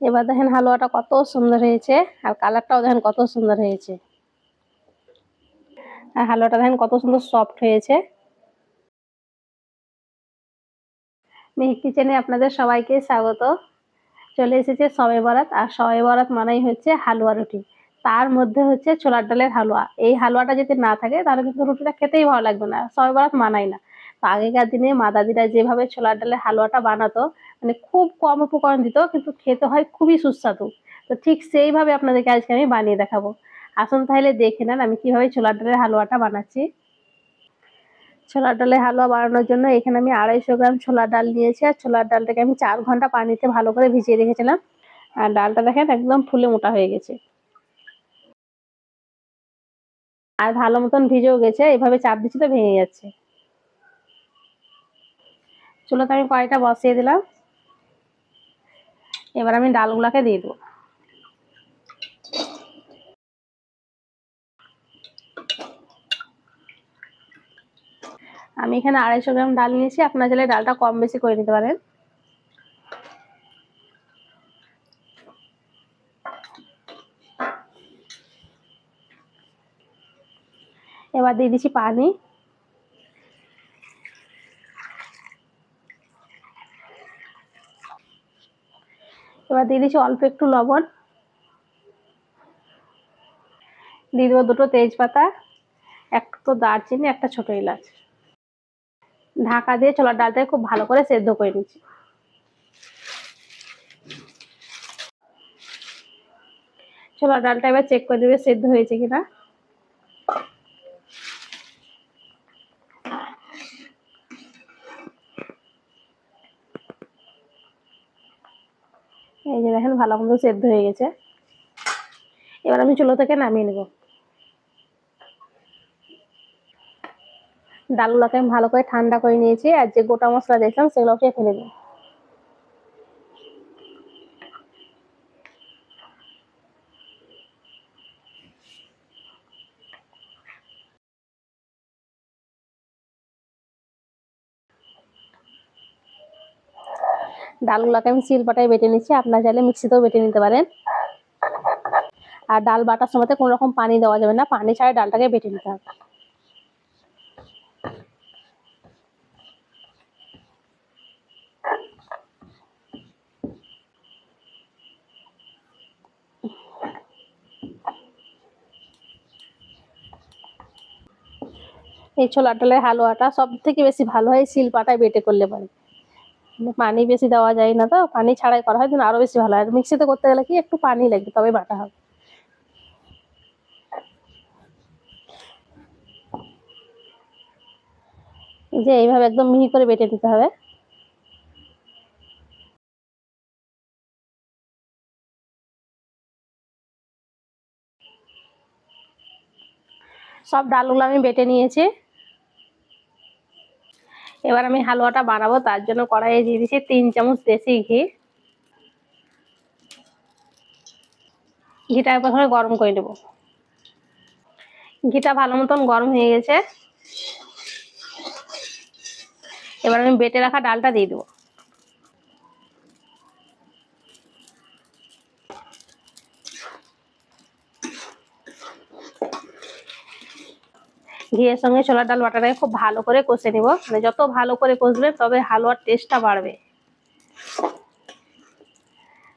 এবার দেখেন হালুয়াটা কত সুন্দর হয়েছে, আর কালারটাও দেখেন কত সুন্দর হয়েছে। আর হালুয়াটা দেখেন কত সুন্দর সফট হয়েছে। মেহিক কিচেনে আপনাদের সবাইকে স্বাগত। চলে এসেছে সবে বরাত, আর সবে বরাত মানেই হচ্ছে হালুয়া রুটি। তার মধ্যে হচ্ছে ছোলার ডালের হালুয়া। এই হালুয়াটা যদি না থাকে, তাহলে কিন্তু রুটিটা খেতেই ভালো লাগবে না। সবে বরাত মানাই না। আগেকার দিনে মা দাদিরা যেভাবে ছোলার ডালের হালুয়াটা বানাতো মানে খুব কম উপকরণ দিত, কিন্তু খেতে হয় খুবই সুস্বাদু। তো ঠিক সেইভাবে আপনাদেরকে আজকে আমি বানিয়ে দেখাবো। আসুন তাহলে দেখে নেন আমি কীভাবে ছোলার ডালের হালুয়াটা বানাচ্ছি। ছোলার ডালের হালুয়া বানানোর জন্য এখানে আমি আড়াইশো গ্রাম ছোলার ডাল নিয়েছি, আর ছোলার ডালটাকে আমি চার ঘণ্টা পানিতে ভালো করে ভিজিয়ে রেখেছিলাম। আর ডালটা দেখেন একদম ফুলে মোটা হয়ে গেছে। আর ভালো মতন ভিজেও গেছে, এভাবে চাপ দিচ্ছি তো ভেঙে যাচ্ছে। চুলোতে আমি কড়াইটা বসিয়ে দিলাম। এবার আমি ডালগুলাকে দিয়ে দেবো। আমি এখানে আড়াইশো গ্রাম ডাল নিয়েছি, আপনার চাইলে ডালটা কম বেশি করে নিতে পারেন। এবার দিয়ে দিচ্ছি পানি। এবার দিয়ে দিচ্ছি অল্প একটু লবণ। দিয়ে দেবো দুটো তেজপাতা, একটা তো দারচিনি, একটা ছোটো এলাচ। ঢাকা দিয়ে ছোলার ডালটাকে খুব ভালো করে সেদ্ধ করে নিচ্ছি। ছোলার ডালটা এবার চেক করে দেবে সেদ্ধ হয়েছে কিনা এই যে দেখেন ভালো মন্দ সেদ্ধ হয়ে গেছে। এবার আমি চুলো থেকে নামিয়ে নেব। ডালগুলোকে আমি ভালো করে ঠান্ডা করে নিয়েছি, আর যে গোটা মশলা দিয়েছিলাম সেগুলোকে ফেলে দিই ডালগুলোকে আমি শিলপাটায় বেটে নিচ্ছি। আপনার চাইলে মিক্সিতেও বেটে নিতে পারেন। আর ডাল বাটার সময় কোনো রকম পানি দেওয়া যাবে না। পানি ছাড়া ডালটাকে বেটে নিতে হবে। এই ছোলার ডালের হালুয়াটা সব থেকে বেশি ভালো হয় শিল পাটায় বেটে করলে পারে। পানি বেশি দেওয়া যায় না তো, পানি ছাড়াই করা হয় কিন্তু আরও বেশি ভালো হয়। মিক্সিতে করতে গেলে কি একটু পানি লাগবে, তবে বাটা হবে যে এইভাবে একদম মিহি করে বেটে দিতে হবে। সব ডালগুলো আমি বেটে নিয়েছি। এবার আমি হালুয়াটা বানাবো, তার জন্য কড়াইয়ে দিয়ে দিচ্ছি তিন চামচ দেশি ঘি। ঘিটা প্রথমে গরম করে নেব। ঘিটা ভালো মতন গরম হয়ে গেছে। এবার আমি বেটে রাখা ডালটা দিয়ে দেবো। ঘিয়ের সঙ্গে ছোলার ডাল বাটাটাকে খুব ভালো করে কষে নিব। মানে যত ভালো করে কষবে, তবে হালুয়ার টেস্টটা বাড়বে।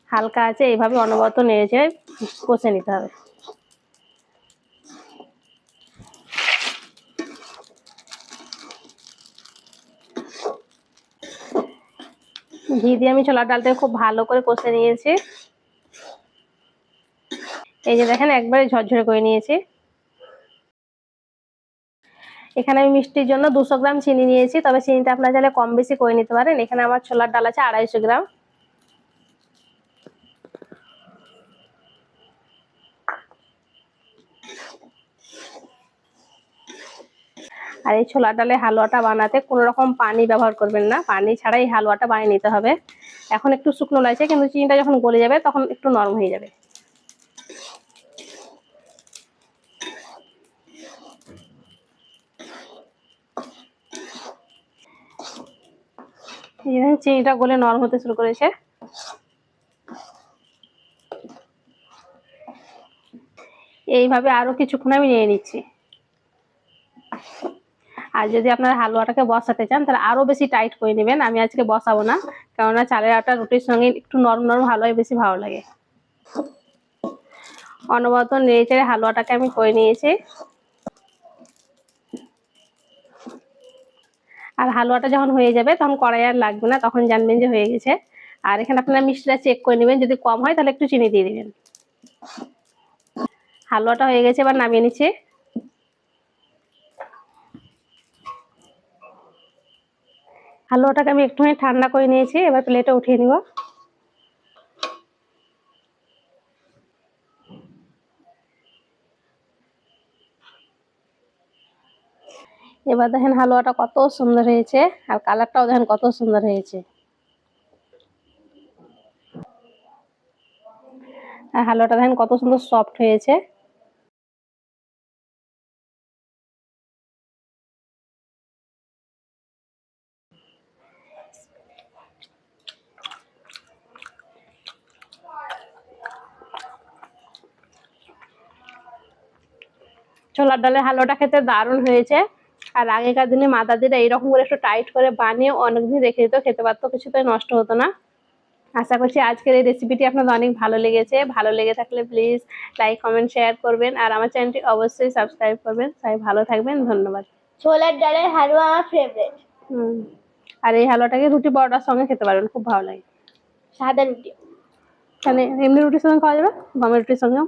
হালকা আছে, এইভাবে অনবরত নেড়েছে কষে নিতে হবে। ঘি দিয়ে আমি ছোলার ডালটাকে খুব ভালো করে কষে নিয়েছি। এই যে দেখেন, একবারে ঝরঝরে করে নিয়েছি। এখানে আমি মিষ্টির জন্য দুশো গ্রাম চিনি নিয়েছি, তবে চিনিটা আপনার চাইলে কম বেশি করে নিতে পারেন। এখানে আমার ছোলার ডাল আছে আড়াইশো গ্রাম। আর এই ছোলার ডালে হালুয়াটা বানাতে কোনো রকম পানি ব্যবহার করবেন না। পানি ছাড়াই হালুয়াটা বানিয়ে নিতে হবে। এখন একটু শুকনো লাগছে, কিন্তু চিনিটা যখন গলে যাবে তখন একটু নরম হয়ে যাবে। চিনিটা গলে নরম হতে শুরু করেছে। এইভাবে আরও কিছুক্ষণ আমি নিয়ে নিচ্ছি। আর যদি আপনার হালুয়াটাকে বসাতে চান, তাহলে আরও বেশি টাইট করে নেবেন। আমি আজকে বসাবো না, কেননা চালের আটা রুটির সঙ্গে একটু নরম নরম হালুয়াই বেশি ভালো লাগে। অনবরত নেড়ে চেড়ে হালুয়াটাকে আমি করে নিয়েছি। আর হালুয়াটা যখন হয়ে যাবে, তখন কড়াই আর লাগবে না, তখন জানবেন যে হয়ে গেছে। আর এখানে আপনারা মিষ্টিটা চেক করে নেবেন, যদি কম হয় তাহলে একটু চিনি দিয়ে দেবেন। হালুয়াটা হয়ে গেছে, এবার নামিয়ে নিচ্ছে। হালুয়াটাকে আমি একটুখানি ঠান্ডা করে নিয়েছি, এবার প্লেটে উঠিয়ে নিব। এবার দেখেন হালুয়াটা কত সুন্দর হয়েছে, আর কালারটাও দেখেন কত সুন্দর হয়েছে। আর হালুয়াটা দেখেন কত সুন্দর সফট হয়েছে। ছোলার ডালের হালুয়াটা খেতে দারুণ হয়েছে। আর আগেকার দিনে মা দাদিরা এইরকম করে একটু টাইট করে বানিয়ে অনেকদিন রেখে দিত খেতে পারতো কিছুতেই নষ্ট হতো না। আশা করছি আজকের এই রেসিপিটি আপনাদের অনেক ভালো লেগেছে। ভালো লেগে থাকলে প্লিজ লাইক কমেন্ট শেয়ার করবেন। আর আমার চ্যানেলটি অবশ্যই সাবস্ক্রাইব করবেন। সবাই ভালো থাকবেন। ধন্যবাদ। ছোলার ডালের হালুয়া আমার ফেভারিট হুম। আর এই হালুয়াটাকে রুটি পরোটার সঙ্গে খেতে পারবেন খুব ভালো লাগে। সাদা রুটি। মানে এমনি রুটির সঙ্গে খাওয়া যাবে? গমের রুটির সঙ্গেও?